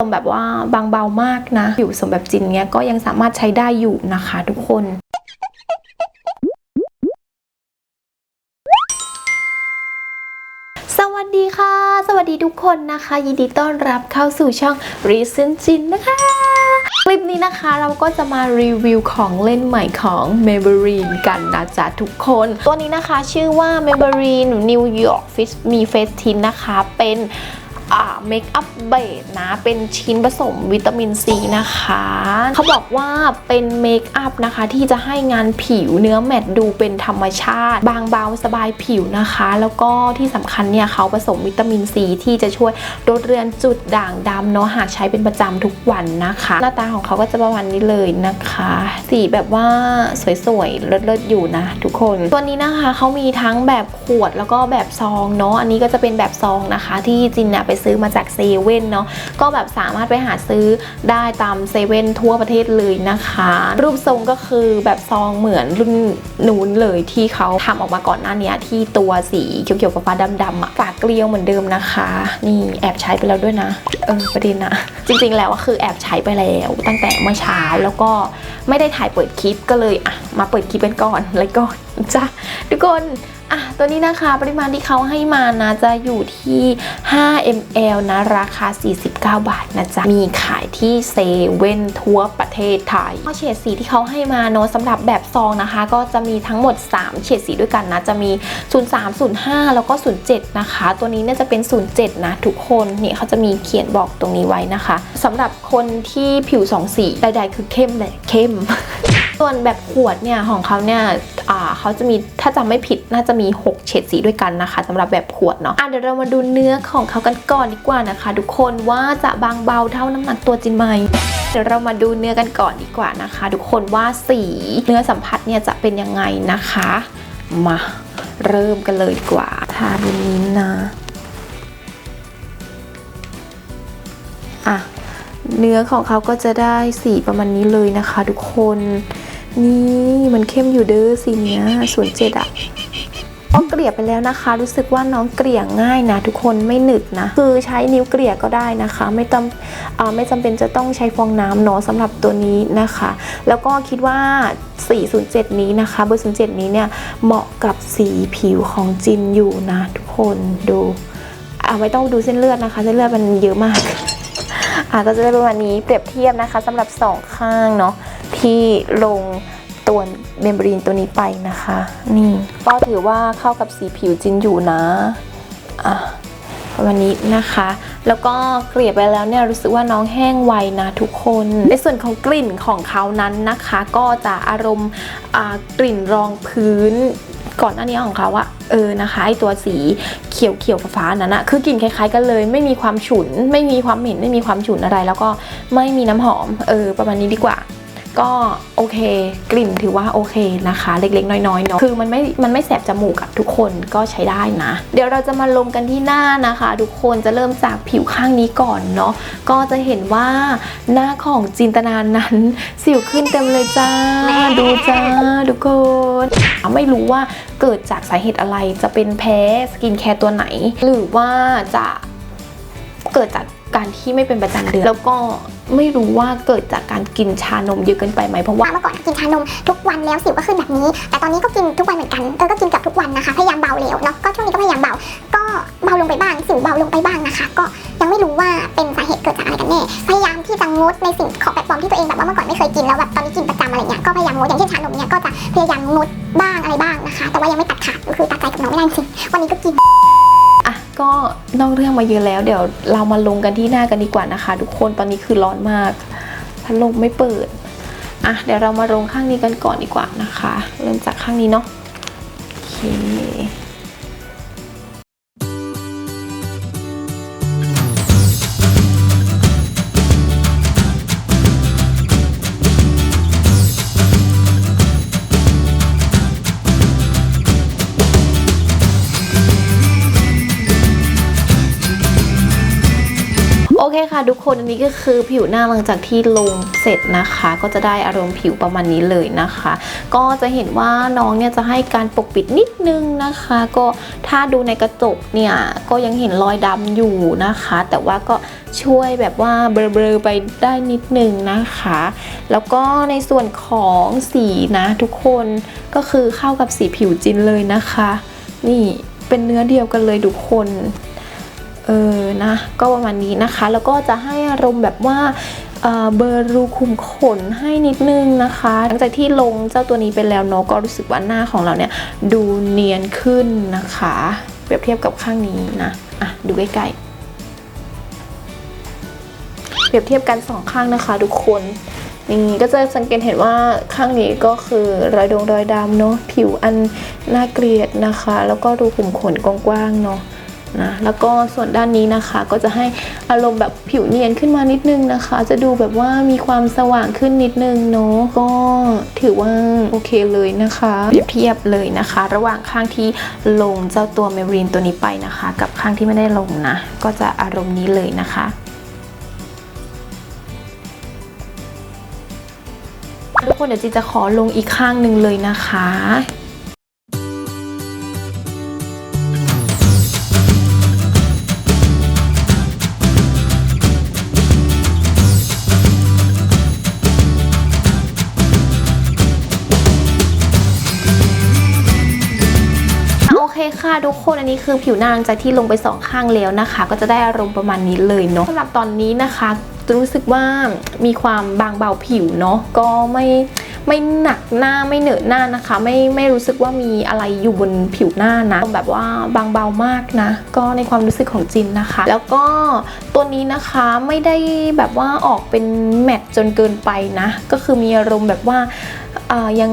สมแบบว่าบางเบามากนะผิวสมแบบจินเนี้ยก็ยังสามารถใช้ได้อยู่นะคะทุกคนสวัสดีค่ะ สวัสดีทุกคนนะคะ ยินดีต้อนรับเข้าสู่ช่อง Reason Jin นะคะ คลิปนี้นะคะเราก็จะมารีวิวของเล่นใหม่ของ m a y b e l i n e กันนะจ๊ะทุกคน ตัวนี้นะคะชื่อว่า m a y b e l i n e New York Fit Me Face Tint นะคะเป็น เมคอัพเบสนะ เป็นชิ้นผสมวิตามินซีนะคะ เขาบอกว่าเป็นเมคอัพนะคะ ที่จะให้งานผิวเนื้อแมตต์ดูเป็นธรรมชาติ บางเบาสบายผิวนะคะ แล้วก็ที่สำคัญเนี่ยเขาผสมวิตามินซีที่จะช่วยลดเรือนจุดด่างดำเนาะหากใช้เป็นประจำทุกวันนะคะ หน้าตาของเขาก็จะประมาณนี้เลยนะคะ สีแบบว่าสวยๆเลิศๆอยู่นะ ทุกคน ตัวนี้นะคะเขามีทั้งแบบขวดแล้วก็แบบซองเนาะอันนี้ก็จะเป็นแบบซองนะคะ ที่จินเนี่ยไปซื้อมาจากเซเว่นเนาะก็แบบสามารถไปหาซื้อได้ตามเซเว่นทั่วประเทศเลยนะคะ รูปทรงก็คือแบบซองเหมือนรุ่นนู้นเลยที่เขาทำออกมาก่อนหน้านี้ที่ตัวสีเขียวๆฟ้าๆดำๆฝากเกลียวเหมือนเดิมนะคะ นี่แอบใช้ไปแล้วด้วยนะเออประเด็นนะจริงๆแล้วก็คือแอบใช้ไปแล้วตั้งแต่เมื่อเช้าแล้วก็ไม่ได้ถ่ายเปิดคลิปก็เลยอะมาเปิดคลิปกันก่อนเลยก่อนจ้ะทุกคน อะตัวนี้นะคะปริมาณที่เขาให้มานะจะอยู่ที่ 5 ml นะราคา 49 บาทนะจ๊ะ มีขายที่เซเว่นทั่วประเทศไทยข้อเฉดสีที่เขาให้มาเนาะสำหรับแบบซองนะคะ ก็จะมีทั้งหมด 3 เฉดสีด้วยกันนะ จะมี 03 05 แล้วก็ 07 นะคะ ตัวนี้เนี่ยจะเป็น 07 นะ ทุกคนนี่เขาจะมีเขียนบอกตรงนี้ไว้นะคะสำหรับคนที่ผิวสองสีใดๆคือเข้มเลยเข้ม ส่วนแบบขวดเนี่ยของเขาเนี่ย เขาจะมีถ้าจำไม่ผิดน่าจะมี 6 เฉดสีด้วยกันนะคะสำหรับแบบขวดเนาะอะเดี๋ยวเรามาดูเนื้อของเขากันก่อนดีกว่านะคะ ทุกคนว่าจะบางเบาเท่าน้ำหนักตัวจริงไหมเดี๋ยวเรามาดูเนื้อกันก่อนดีกว่านะคะ ทุกคนว่าสีเนื้อสัมผัสเนี่ยจะเป็นยังไงนะคะ มาเริ่มกันเลยดีกว่าทาบนนี้นะอะเนื้อของเขาก็จะได้สีประมาณนี้เลยนะคะ ทุกคน นี่มันเข้มอยู่เด้อสีเนี้ยส่วนเจ็ดอะพอเกลี่ยไปแล้วนะคะ รู้สึกว่าน้องเกลี่ยง่ายนะทุกคนไม่หนึบนะ คือใช้นิ้วเกลี่ยก็ได้นะคะ ไม่ต้องอไม่จำเป็นจะต้องใช้ฟองน้ำเนาะสำหรับตัวนี้นะคะ แล้วก็คิดว่า 407 นี้นะคะเบอร์07 นี้เนี่ยเหมาะกับสีผิวของจินอยู่นะทุกคนดูอ่าไม่ต้องดูเส้นเลือดนะคะ เส้นเลือดมันเยอะมากอะก็จะได้ประมาณนี้เปรียบเทียบนะคะสำหรับสองข้างเนาะ ที่ลงตัวเมมบรีนตัวนี้ไปนะคะ นี่ก็ถือว่าเข้ากับสีผิวจินอยู่นะอะประมาณนี้นะคะ แล้วก็เกลี่ยไปแล้วเนี่ยรู้สึกว่าน้องแห้งไวนะทุกคน ในส่วนของกลิ่นของเขานั้นนะคะ ก็จะอารมณ์อ่ากลิ่นรองพื้นก่อนหน้านี้ของเขาอะเออนะคะไอตัวสีเขียวเขียวฟ้านั้นอะคือกลิ่นคล้าย ๆ กันเลย ไม่มีความฉุน ไม่มีความเหม็นไม่มีความฉุนอะไร แล้วก็ไม่มีน้ำหอมเออประมาณนี้ดีกว่า ก็โอเค กลิ่นถือว่าโอเคนะคะ เล็กๆ น้อยๆเนาะคือมันไม่มันไม่แสบจมูกอะทุกคนก็ใช้ได้นะ เดี๋ยวเราจะมาลงกันที่หน้านะคะ ทุกคนจะเริ่มจากผิวข้างนี้ก่อนเนาะก็จะเห็นว่าหน้าของจินตนานั้น สิวขึ้นเต็มเลยจ้า ดูจ้าทุกคนไม่รู้ว่าเกิดจากสาเหตุอะไรจะเป็นแพ้สกินแคร์ตัวไหน หรือว่าจะเกิดจากการที่ไม่เป็นประจำเดือนแล้วก็ ไม่รู้ว่าเกิดจากการกินชานมเยอะเกินไปไหมเพราะว่าเมื่อก่อนกินชานมทุกวันแล้วสิวก็ขึ้นแบบนี้ แต่ตอนนี้ก็กินทุกวันเหมือนกันเออก็กินกับทุกวันนะคะพยายามเบาแล้วเนาะก็ช่วงนี้ก็พยายามเบา ก็เบาลงไปบ้างสิวเบาลงไปบ้างนะคะ ก็ยังไม่รู้ว่าเป็นสาเหตุเกิดจากอะไรกันแน่พยายามที่จะงดในสิ่งของแปลกปลอมที่ตัวเองแบบว่าเมื่อก่อนไม่เคยกินแล้วแบบตอนนี้กินประจำอะไรเงี้ยก็พยายามงดอย่างเช่นชานมเนี่ยก็จะพยายามงดบ้างอะไรบ้างนะคะ แต่ว่ายังไม่ตัดขาดก็คือตัดใจกับน้องไม่ได้จริงวันนี้ก็กิน ก็นอกเรื่องมาเยอะแล้ว เดี๋ยวเรามาลงกันที่หน้ากันดีกว่านะคะ ทุกคนตอนนี้คือร้อนมากพัดลมไม่เปิดอะเดี๋ยวเรามาลงข้างนี้กันก่อนดีกว่านะคะ เริ่มจากข้างนี้เนาะโอเค เคค่ะทุกคนอันนี้ก็คือผิวหน้าหลังจากที่ลงเสร็จนะคะ ก็จะได้อารมณ์ผิวประมาณนี้เลยนะคะ ก็จะเห็นว่าน้องเนี่ยจะให้การปกปิดนิดนึงนะคะ ก็ถ้าดูในกระจกเนี่ยก็ยังเห็นรอยดำอยู่นะคะ แต่ว่าก็ช่วยแบบว่าเบลอๆไปได้นิดนึงนะคะ แล้วก็ในส่วนของสีนะทุกคนก็คือเข้ากับสีผิวจินเลยนะคะ นี่เป็นเนื้อเดียวกันเลยทุกคนเออ นะ ก็ประมาณนี้นะคะ แล้วก็จะให้อารมณ์แบบว่าเบอร์รูขุมขนให้นิดนึงนะคะ หลังจากที่ลงเจ้าตัวนี้ไปแล้วเนาะก็รู้สึกว่าหน้าของเราเนี่ยดูเนียนขึ้นนะคะ เปรียบเทียบกับข้างนี้นะอะดูใกล้ๆเปรียบเทียบกันสองข้างนะคะ ทุกคนนี่ก็จะสังเกตเห็นว่าข้างนี้ก็คือรอยดงรอยดำเนาะผิวอันน่าเกลียดนะคะ แล้วก็รูขุมขนกว้างๆเนาะ นะแล้วก็ส่วนด้านนี้นะคะก็จะให้อารมณ์แบบผิวเนียนขึ้นมานิดนึงนะคะ จะดูแบบว่ามีความสว่างขึ้นนิดนึงเนาะก็ถือว่าโอเคเลยนะคะเปรียบเทียบเลยนะคะ ระหว่างข้างที่ลงเจ้าตัวเมรีนตัวนี้ไปนะคะ กับข้างที่ไม่ได้ลงนะ ก็จะอารมณ์นี้เลยนะคะทุกคนเดี๋ยวจีจะขอลงอีกข้างหนึ่งเลยนะคะ ทุกคนอันนี้คือผิวหน้าหลังจากที่ลงไปสองข้างแล้วนะคะ ก็จะได้อารมณ์ประมาณนี้เลยเนาะสำหรับตอนนี้นะคะ รู้สึกว่ามีความบางเบาผิวเนาะก็ไม่ ไม่หนักหน้าไม่เหนอะหน้านะคะ ไม่ไม่รู้สึกว่ามีอะไรอยู่บนผิวหน้านะแบบว่าบางเบามากนะ ก็ในความรู้สึกของจินนะคะ แล้วก็ตัวนี้นะคะไม่ได้แบบว่าออกเป็นแมตต์จนเกินไปนะ ก็คือมีอารมณ์แบบว่าอ่ายัง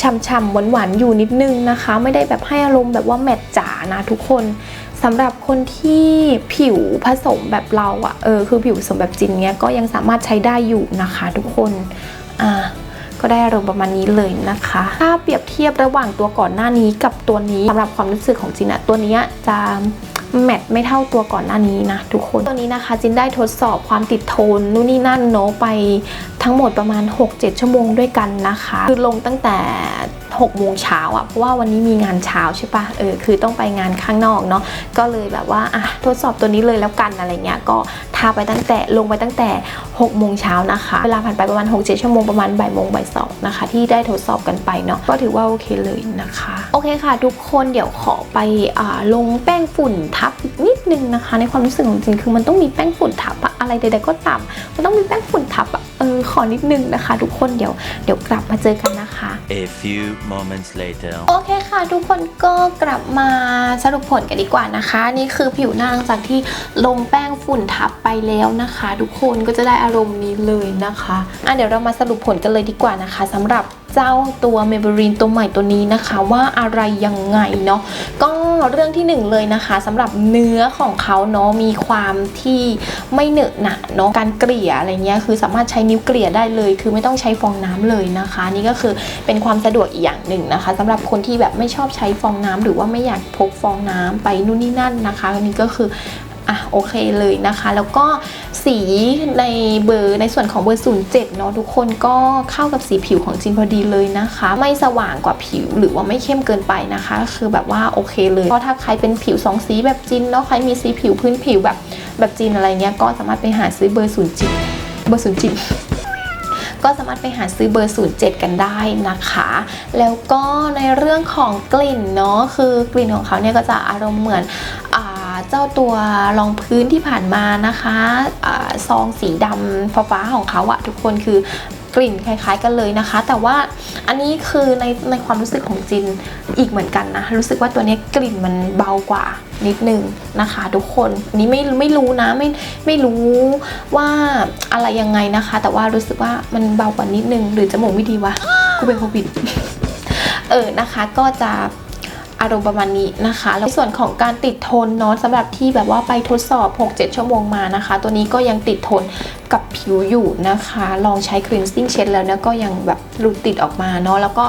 ฉ่ำๆหวานๆอยู่นิดนึงนะคะ ไม่ได้แบบให้อารมณ์แบบว่าแมตต์จ๋านะทุกคนสำหรับคนที่ผิวผสมแบบเราอะเออคือผิวผสมแบบจินเนี้ยก็ยังสามารถใช้ได้อยู่นะคะทุกคนอ่า ก็ได้อารมณ์ประมาณนี้เลยนะคะ ถ้าเปรียบเทียบระหว่างตัวก่อนหน้านี้กับตัวนี้สำหรับความรู้สึกของจินอะตัวนี้จะแมทไม่เท่าตัวก่อนหน้านี้นะทุกคนตัวนี้นะคะจินได้ทดสอบความติดโทนนู่นนี่นั่นเนาะไปทั้งหมดประมาณ 6-7 ชั่วโมงด้วยกันนะคะ คือลงตั้งแต่6โมงเช้าอะเพราะว่าวันนี้มีงานเช้าใช่ปะเออคือต้องไปงานข้างนอกเนาะก็เลยแบบว่าอะทดสอบตัวนี้เลยแล้วกันอะไรเงี้ยก็าไปตั้งแต่ลงไปตั้งแต่6โมงเช้านะคะ เวลาผ่านไปประมาณ6-7ชั่วโมงประมาณบ่ายโมงบ่ายสองนะคะ ที่ได้ทดสอบกันไปเนาะก็ถือว่าโอเคเลยนะคะ โอเคค่ะ ทุกคนเดี๋ยวขอไปอลงแป้งฝุ่นทับอีกนิดนึงนะคะ ในความรู้สึกของจริงคือมันต้องมีแป้งฝุ่นทับอะไรใดๆก็ตามมันต้องมีแป้งฝุ่นทับอเออขอนิดนึงนะคะ ทุกคนเดี๋ยวเดี๋ยวกลับมาเจอกันนะ A few moments later. โอเคค่ะ ทุกคนก็กลับมาสรุปผลกันดีกว่านะคะ นี่คือผิวหน้าหลังจากที่ลงแป้งฝุ่นทับไปแล้วนะคะ ทุกคนก็จะได้อารมณ์นี้เลยนะคะอะเดี๋ยวเรามาสรุปผลกันเลยดีกว่านะคะสำหรับ เจ้าตัว Maybelline ตัวใหม่ตัวนี้นะคะ ว่าอะไรยังไงเนาะก็เรื่องที่หนึ่งเลยนะคะสำหรับเนื้อของเขาเนาะมีความที่ไม่เหนอะหนะเนาะการเกลี่ยอะไรเงี้ยคือสามารถใช้นิ้วเกลี่ยได้เลย คือไม่ต้องใช้ฟองน้ำเลยนะคะ นี่ก็คือเป็นความสะดวกอีกอย่างหนึ่งนะคะสำหรับคนที่แบบไม่ชอบใช้ฟองน้ำหรือว่าไม่อยากพกฟองน้ำไปนู่นนี่นั่นนะคะอันนี้ก็คือ อะโอเคเลยนะคะ แล้วก็สีในเบอร์ในส่วนของเบอร์ 07 เนาะทุกคนก็เข้ากับสีผิวของจินพอดีเลยนะคะ ไม่สว่างกว่าผิวหรือว่าไม่เข้มเกินไปนะคะ คือแบบว่าโอเคเลย เพราะถ้าใครเป็นผิวสองสีแบบจินเนาะใครมีสีผิวพื้นผิวแบบแบบจินอะไรเงี้ยก็สามารถไปหาซื้อเบอร์07เบอร์07ก็สามารถไปหาซื้อเบอร์ 07 กันได้นะคะ แล้วก็ในเรื่องของกลิ่นเนาะคือกลิ่นของเขาเนี่ยก็จะอารมณ์เหมือน เจ้าตัวรองพื้นที่ผ่านมานะคะอาซองสีดำฟ้าของเขาอะทุกคนคือกลิ่นคล้ายๆกันเลยนะคะ แต่ว่าอันนี้คือในในความรู้สึกของจินอีกเหมือนกันนะ รู้สึกว่าตัวนี้กลิ่นมันเบากว่านิดนึงนะคะ ทุกคนอันนี้ไม่ไม่รู้นะไม่ไม่รู้ว่าอะไรยังไงนะคะ แต่ว่ารู้สึกว่ามันเบากว่านิดนึง หรือจมูกไม่ดีวะกูเป็นโควิดเออนะคะก็จะ อารมณ์ประมาณนี้นะคะแล้วในส่วนของการติดทนเนาะสำหรับที่แบบว่าไปทดสอบ 6-7 ชั่วโมงมานะคะ ตัวนี้ก็ยังติดทนกับผิวอยู่นะคะ ลองใช้ cleansing เช็ดแล้วเนี่ยก็ยังแบบหลุดติดออกมาเนาะแล้วก็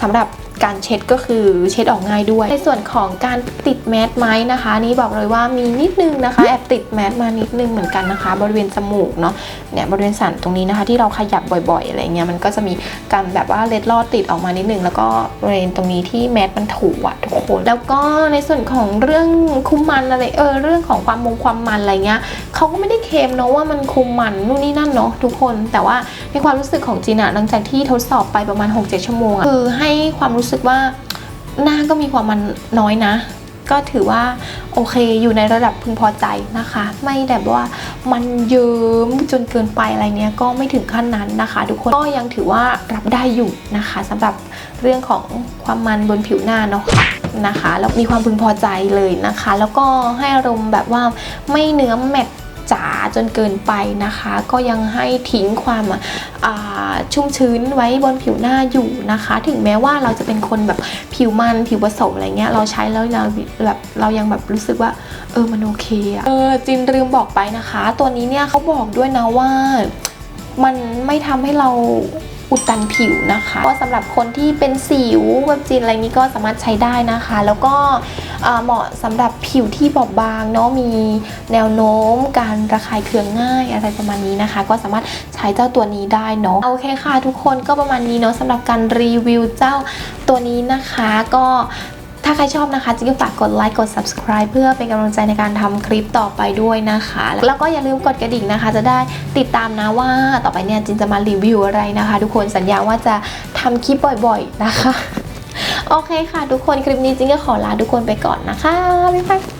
สำหรับการเช็ดก็คือเช็ดออกง่ายด้วย ในส่วนของการติด แมสไหมนะคะนี่บอกเลยว่ามีนิดนึงนะคะแอบติดแมสมานิดนึงเหมือนกันนะคะ บริเวณจมูกเนาะเนี่ยบริเวณสันตรงนี้นะคะ ที่เราขยับบ่อยๆอะไรเงี้ยมันก็จะมีการแบบว่าเล็ดลอดติดออกมานิดนึงแล้วก็บริเวณตรงนี้ที่แมสมันถูอะทุกคน แล้วก็ในส่วนของเรื่องคุมมันอะไรเออเรื่องของความมงความมันอะไรเงี้ยเขาก็ไม่ได้เคลมเนาะว่ามันคุมมันนู่นนี่นั่นเนาะทุกคนแต่ว่าในความรู้สึกของจีน่ะหลังจากที่ทดสอบไปประมาณ 6-7 ชั่วโมงอะคือให้ความรู้สึกว่าหน้าก็มีความมันน้อยนะ ก็ถือว่าโอเคอยู่ในระดับพึงพอใจนะคะ ไม่แบบว่ามันเยิ้มจนเกินไปอะไรเนี้ยก็ไม่ถึงขั้นนั้นนะคะ ทุกคนก็ยังถือว่ารับได้อยู่นะคะสำหรับเรื่องของความมันบนผิวหน้าเนาะนะคะแล้วมีความพึงพอใจเลยนะคะ แล้วก็ให้อารมณ์แบบว่าไม่เนื้อแมท จ๋าจนเกินไปนะคะ ก็ยังให้ทิ้งความชุ่มชื้นไว้บนผิวหน้าอยู่นะคะ ถึงแม้ว่าเราจะเป็นคนแบบผิวมันผิวผสมอะไรเงี้ยเราใช้แล้วเราแบบเรายังแบบรู้สึกว่าเออมันโอเคอะเออจินลืมบอกไปนะคะ ตัวนี้เนี่ยเขาบอกด้วยนะว่ามันไม่ทำให้เราอุดตันผิวนะคะ ก็สำหรับคนที่เป็นสิวแบบจีนอะไรนี้ก็สามารถใช้ได้นะคะ แล้วก็ เหมาะสำหรับผิวที่บอบบางเนาะมีแนวโน้มการระคายเคืองง่ายอะไรประมาณนี้นะคะ ก็สามารถใช้เจ้าตัวนี้ได้เนาะโอเคค่ะ ทุกคนก็ประมาณนี้เนาะสำหรับการรีวิวเจ้าตัวนี้นะคะก็ถ้าใครชอบนะคะจิงก็ฝากกดไลค์กด subscribe เพื่อเป็นกำลังใจในการทำคลิปต่อไปด้วยนะคะ แล้วก็อย่าลืมกดกระดิ่งนะคะ จะได้ติดตามนะว่าต่อไปเนี่ยจินจะมารีวิวอะไรนะคะ ทุกคนสัญญาว่าจะทำคลิปบ่อยๆนะคะ โอเคค่ะ ทุกคนคลิปนี้จริงก็ขอลาทุกคนไปก่อนนะคะบ๊ายบาย